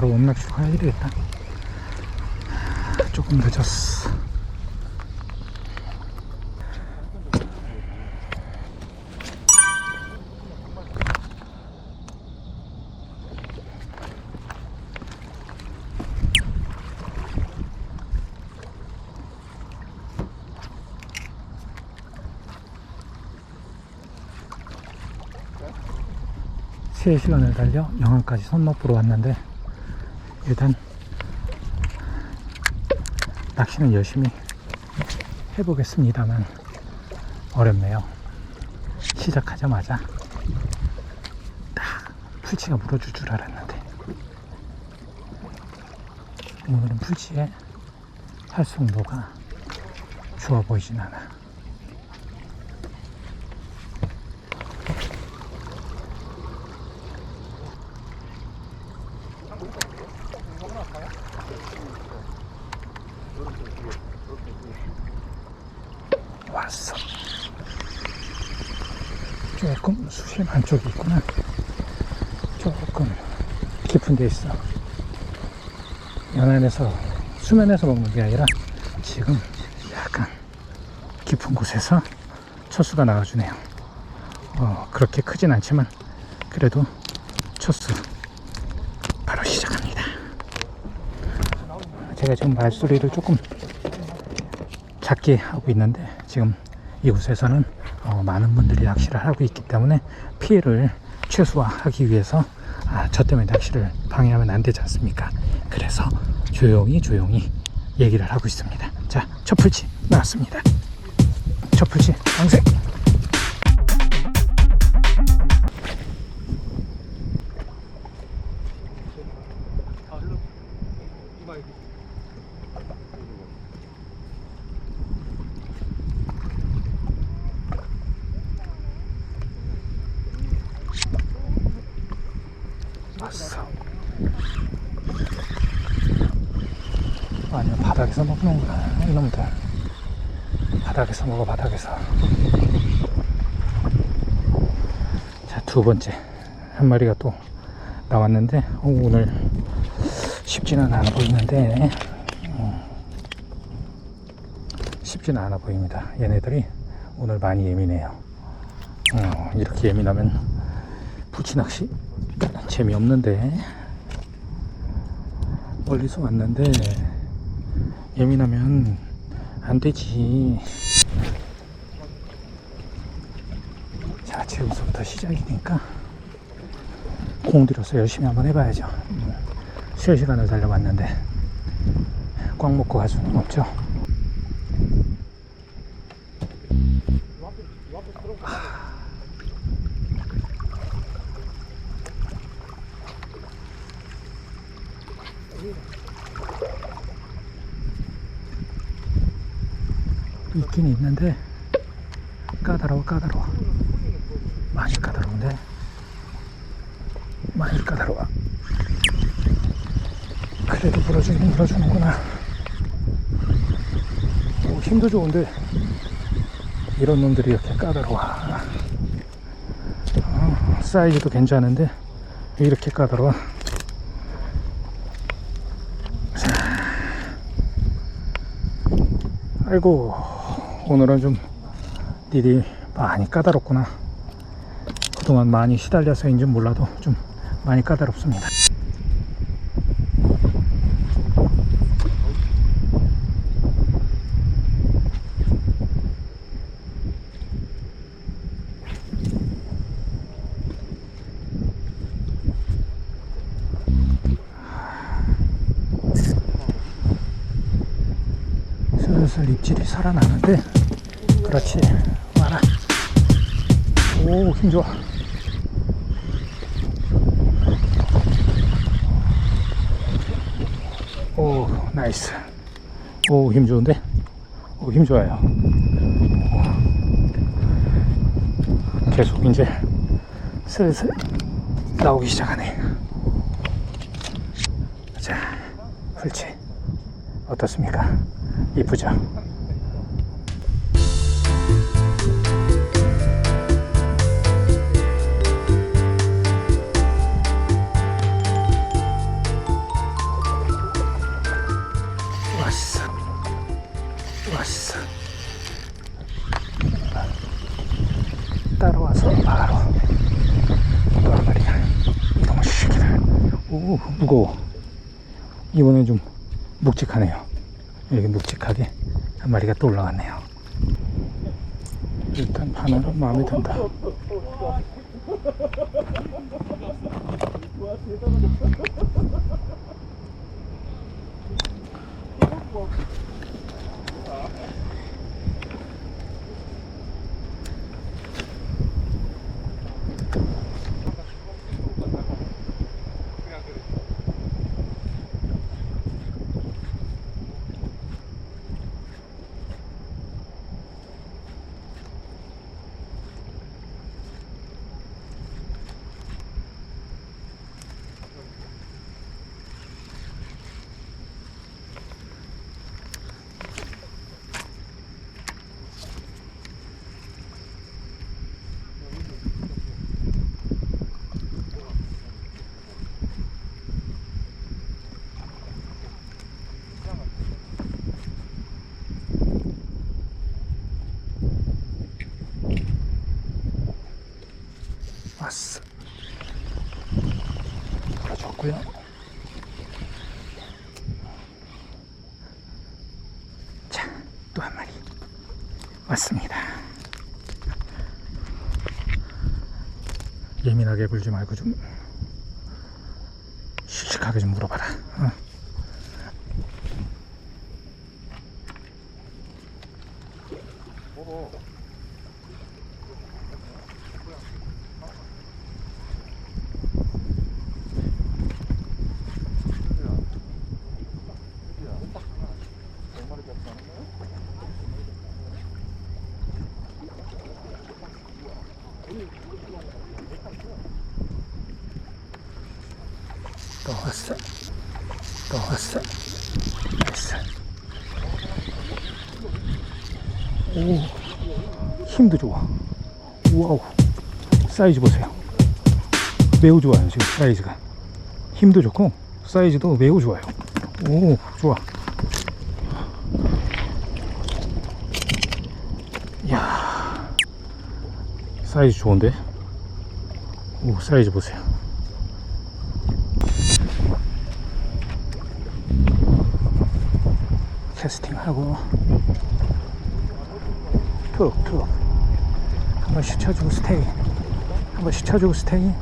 바로 음락주로 가야 되겠다. 조금 늦었어. 세 시간을 달려 영암까지 손맛보러 왔는데 일단 낚시는 열심히 해보겠습니다만 어렵네요. 시작하자마자 딱 풀치가 물어줄 줄 알았는데 오늘은 풀치의 활성도가 좋아 보이진 않아. 왔어. 수심 안쪽에 있구나. 조금 깊은 데 있어. 연안에서, 수면에서 먹는 게 아니라 지금 약간 깊은 곳에서 첫수가 나와주네요. 어, 그렇게 크진 않지만 그래도 첫수 바로 시작합니다. 제가 지금 말소리를 조금 작게 하고 있는데 지금 이곳에서는 어, 많은 분들이 낚시를 하고 있기 때문에 피해를 최소화하기 위해서 아, 저 때문에 낚시를 방해하면 안 되지 않습니까? 그래서 조용히 조용히 얘기를 하고 있습니다. 자, 첫 풀치 나왔습니다. 첫 풀치 왕색. 바닥에서 먹는구나. 이놈들. 바닥에서 먹어, 바닥에서. 자, 두 번째. 한 마리가 또 나왔는데, 어, 오늘 쉽지는 않아 보이는데, 어, 쉽지는 않아 보입니다. 얘네들이 오늘 많이 예민해요. 어, 이렇게 예민하면 부치 낚시 재미없는데 멀리서 왔는데 예민하면 안 되지. 자 지금 부터 시작이니까 공 들여서 열심히 한번 해봐야죠. 음, 쉴 시간을 달려봤는데 꽉 먹고 갈 수는 없죠 있긴 있는데 까다로워 까다로워. 많이 까다로운데. 많이 까다로워. 그래도 물어주긴 물어주는구나. 오, 힘도 좋은데 이런 놈들이 이렇게 까다로워. 어, 사이즈도 괜찮은데 왜 이렇게 까다로워? 자. 아이고 오늘은 좀 일이 많이 까다롭구나. 그동안 많이 시달려서인지 몰라도 좀 많이 까다롭습니다. 슬슬 입질이 살아나는데 그렇지. 와라. 오 힘 좋아. 오 나이스. 오 힘 좋은데? 오 힘 좋아요. 오. 계속 이제 슬슬 나오기 시작하네. 자 풀치 어떻습니까? 이쁘죠 무거워. 이번엔 좀 묵직하네요. 이렇게 묵직하게 한 마리가 또 올라갔네요. 일단 바늘은 마음에 든다 왔어 풀어줬고요. 자 또 한 마리 왔습니다. 예민하게 굴지 말고 좀 씩씩하게 좀 물어봐라. 어? 또 왔어? 또 왔어? 나이스 오 힘도 좋아. 와우. 사이즈 보세요. 매우 좋아요 지금 사이즈가. 힘도 좋고 사이즈도 매우 좋아요. 오 좋아. 이야 사이즈 좋은데? 오 사이즈 보세요 캐스팅하고. 툭툭. 한번 씻혀주고 스테이. 한번 씻혀주고 스테이.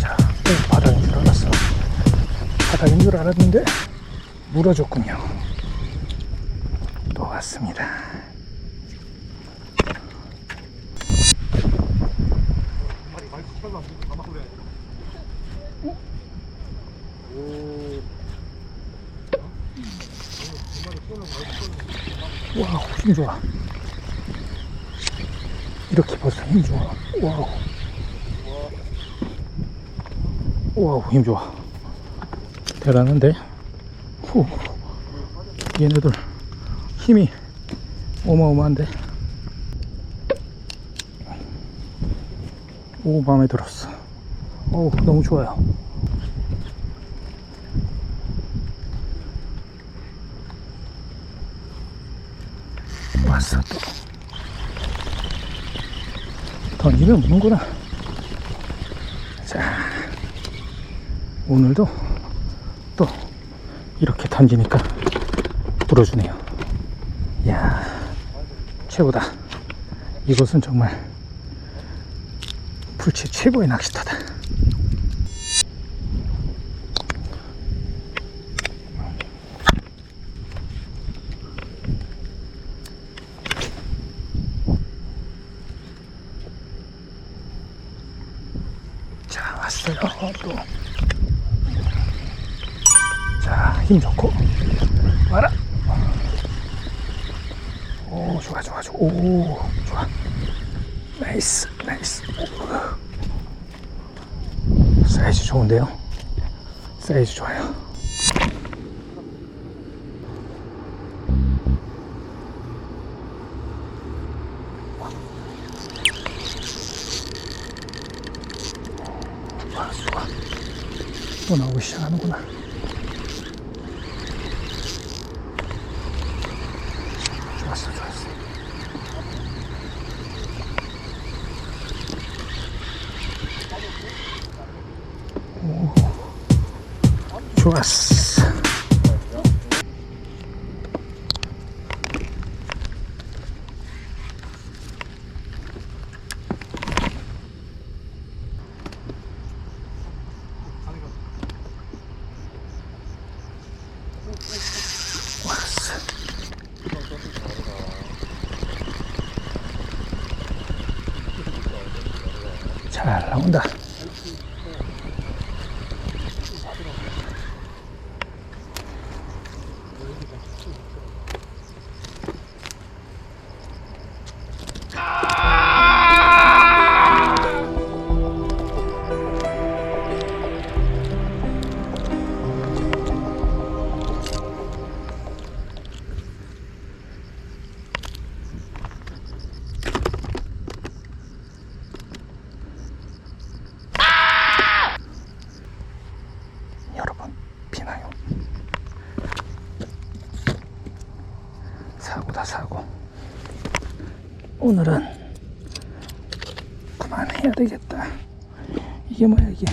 자 오, 바닥인 줄 알았어. 바닥인 줄 알았는데 물어줬군요. 또 왔습니다 와우 힘 좋아. 이렇게 벌써 힘 좋아. 와우. 와우 힘 좋아. 대단한데? 후. 얘네들 힘이 어마어마한데? 오 마음에 들었어. 오 너무 좋아요 왔어. 또 던지면 무는구나. 자 오늘도 또 이렇게 던지니까 불어주네요. 이야 최고다. 이곳은 정말 풀치 최고의 낚시터다 자 왔어요 또. 자, 힘 좋고. 와라. 오, 좋아, 좋아, 좋아. 오, 좋아. 나이스, 나이스. 오. 사이즈 좋은데요? 사이즈 좋아요. どんな大きさなのかなおおます 잘나 사고. 오늘은 그만해야 되겠다. 이게 뭐야 이게